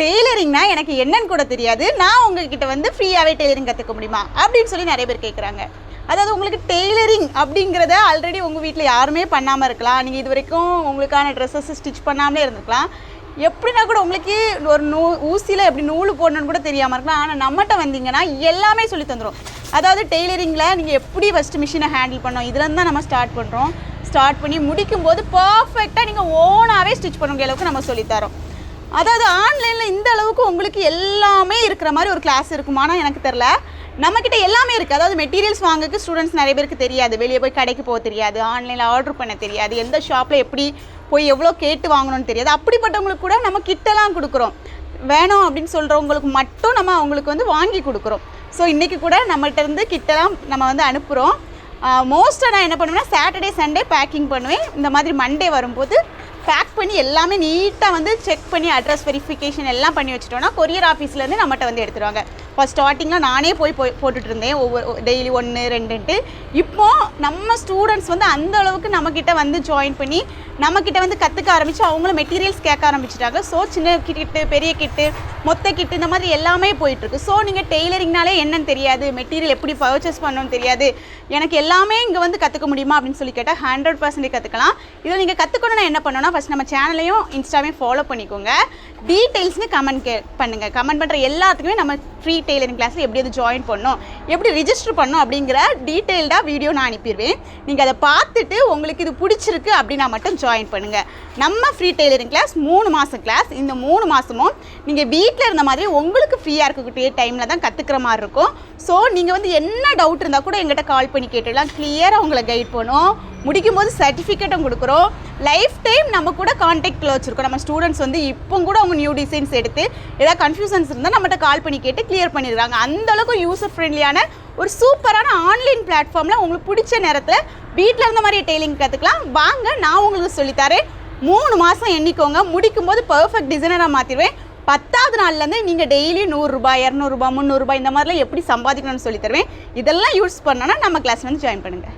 டெய்லரிங்னா எனக்கு என்னன்னு கூட தெரியாது. நான் உங்ககிட்ட வந்து ஃப்ரீயாகவே டெய்லரிங் கற்றுக்க முடியுமா? அப்படின்னு சொல்லி நிறைய பேர் கேட்குறாங்க அதாவது உங்களுக்கு டெய்லரிங் அப்படிங்கிறத ஆல்ரெடி உங்கள் வீட்டில் யாருமே பண்ணாமல் இருக்கலாம். நீங்கள் இது வரைக்கும் உங்களுக்கான ட்ரெஸ்ஸஸ் ஸ்டிச் பண்ணாமலே இருந்துக்கலாம் எப்படின்னா கூட உங்களுக்கு ஒரு நூ ஊசியில் எப்படி நூல் போடணும்னு கூட தெரியாமல் இருக்கலாம். ஆனால் நம்மகிட்ட வந்தீங்கன்னா எல்லாமே சொல்லி தந்துடும் அதாவது டெய்லரிங்கில் நீங்கள் எப்படி ஃபஸ்ட்டு மிஷினை ஹேண்டில் பண்ணோம் இதுலேருந்து தான் நம்ம ஸ்டார்ட் பண்ணுறோம் ஸ்டார்ட் பண்ணி முடிக்கும்போது பர்ஃபெக்டாக நீங்கள் ஓனாகவே ஸ்டிச் பண்ண அளவுக்கு நம்ம சொல்லித்தரோம் அதாவது ஆன்லைனில் இந்த அளவுக்கு உங்களுக்கு எல்லாமே இருக்கிற மாதிரி ஒரு கிளாஸ் இருக்குமானா எனக்கு தெரில நம்மக்கிட்ட எல்லாமே இருக்குது அதாவது மெட்டீரியல்ஸ் வாங்கக்கு ஸ்டூடெண்ட்ஸ் நிறைய பேருக்கு தெரியாது. வெளியே போய் கடைக்கு போக தெரியாது. ஆன்லைனில் ஆர்டர் பண்ண தெரியாது. எந்த ஷாப்பில் எப்படி போய் எவ்வளோ கேட்டு வாங்கணும்னு தெரியாது. அப்படிப்பட்டவங்களுக்கு கூட நம்ம கிட்டலாம் கொடுக்குறோம். வேணும் அப்படின்னு சொல்கிறவங்களுக்கு மட்டும் நம்ம அவங்களுக்கு வந்து வாங்கி கொடுக்குறோம். ஸோ இன்றைக்கி கூட நம்மகிட்ட இருந்து கிட்டலாம் நம்ம வந்து அனுப்புகிறோம் மோஸ்ட்டாக நான் என்ன பண்ணுவேன்னா சாட்டர்டே சண்டே பேக்கிங் பண்ணுவேன். இந்த மாதிரி மண்டே வரும்போது பேக் பண்ணி எல்லாமே நீட்டாக வந்து செக் பண்ணி அட்ரஸ் வெரிஃபிகேஷன் எல்லாம் பண்ணி வச்சுட்டோன்னா கொரியர் ஆஃபீஸ்லேருந்து நம்மகிட்ட வந்து எடுத்துருவாங்க. அப்போ ஸ்டார்டிங்கில் நானே போய் போய் போட்டுட்டு இருந்தேன் ஒவ்வொரு டெய்லி ஒன்று ரெண்டுன்ட்டு. இப்போது நம்ம ஸ்டூடெண்ட்ஸ் வந்து அந்த அளவுக்கு நம்மக்கிட்ட வந்து ஜாயின் பண்ணி நம்மக்கிட்ட வந்து கற்றுக்க ஆரம்பித்து அவங்களும் மெட்டீரியல்ஸ் கேட்க ஆரம்பிச்சிட்டாங்க. ஸோ சின்ன கிட்டு பெரிய கிட்டு மொத்த கிட்டு இந்த மாதிரி எல்லாமே போயிட்டுருக்கு. ஸோ நீங்கள் டெய்லரிங்னாலே என்னன்னு தெரியாது. மெட்டீரியல் எப்படி பர்ச்சேஸ் பண்ணணும்னு தெரியாது. எனக்கு எல்லாமே இங்கே வந்து கற்றுக்க முடியுமா அப்படின்னு சொல்லி கேட்டால் ஹண்ட்ரட் பர்சன்டேஜ் கற்றுக்கலாம் இதில் நீங்கள் கற்றுக்கணும்னா என்ன பண்ணணும்னா ஃபஸ்ட் நம்ம சேனலையும் இன்ஸ்டாவையும் ஃபாலோ பண்ணிக்கோங்க. டீட்டெயில்ஸ்னு கமெண்ட் கே பண்ணுங்கள் கமெண்ட் பண்ணுற எல்லாத்துக்குமே நம்ம ஃப்ரீ டெய்லரிங் கிளாஸில் எப்படி அது ஜாயின் பண்ணணும் எப்படி ரிஜிஸ்டர் பண்ணணும் அப்படிங்கிற டீட்டெயில்டாக வீடியோ நான் அனுப்பிடுவேன். நீங்கள் அதை பார்த்துட்டு உங்களுக்கு இது பிடிச்சிருக்கு அப்படின்னா மட்டும் ஜாயின் பண்ணுங்கள் நம்ம ஃப்ரீ டெய்லரிங் கிளாஸ் மூணு மாதம் கிளாஸ் இந்த மூணு மாதமும் நீங்கள் வீட்டில் இருந்த மாதிரி உங்களுக்கு ஃப்ரீயாக இருக்கக்கூடிய டைமில் தான் கற்றுக்கிற மாதிரி இருக்கும். ஸோ நீங்கள் வந்து என்ன டவுட் இருந்தால் கூட எங்கிட்ட கால் பண்ணி கேட்டுடலாம். கிளியராக உங்களை கைட் பண்ணுவோம் முடிக்கும் போது சர்டிஃபிகேட்டும் கொடுக்குறோம். லைஃப் டைம் நம்ம கூட காண்டாக்டில் வச்சுருக்கோம். நம்ம ஸ்டூடெண்ட்ஸ் வந்து இப்போ கூட அவங்க நியூ டிசைன்ஸ் எடுத்து ஏதாவது கன்ஃபியூசன்ஸ் இருந்தால் நம்மகிட்ட கால் பண்ணி கேட்டு கிளியர் பண்ணிடுறாங்க. அந்தளவுக்கு யூசர் ஃப்ரெண்ட்லியான ஒரு சூப்பரான ஆன்லைன் பிளாட்ஃபார்மில் உங்களுக்கு பிடிச்ச நேரத்தில் வீட்டில் இருந்த மாதிரி டெய்லிங் கற்றுக்கலாம் வாங்க நான் உங்களுக்கு சொல்லித்தரேன். மூணு மாதம் எண்ணிக்கோங்க. முடிக்கும் போது பர்ஃபெக்ட் டிசைனராக மாற்றிடுவேன் பத்தாவது நாள்லேருந்து நீங்கள் டெய்லி நூறுரூபா இரநூறுபா முந்நூறுரூபா இந்த மாதிரிலாம் எப்படி சம்பாதிக்கணும்னு சொல்லி தருவேன். இதெல்லாம் யூஸ் பண்ணோன்னா நம்ம கிளாஸ் வந்து ஜாயின் பண்ணுங்கள்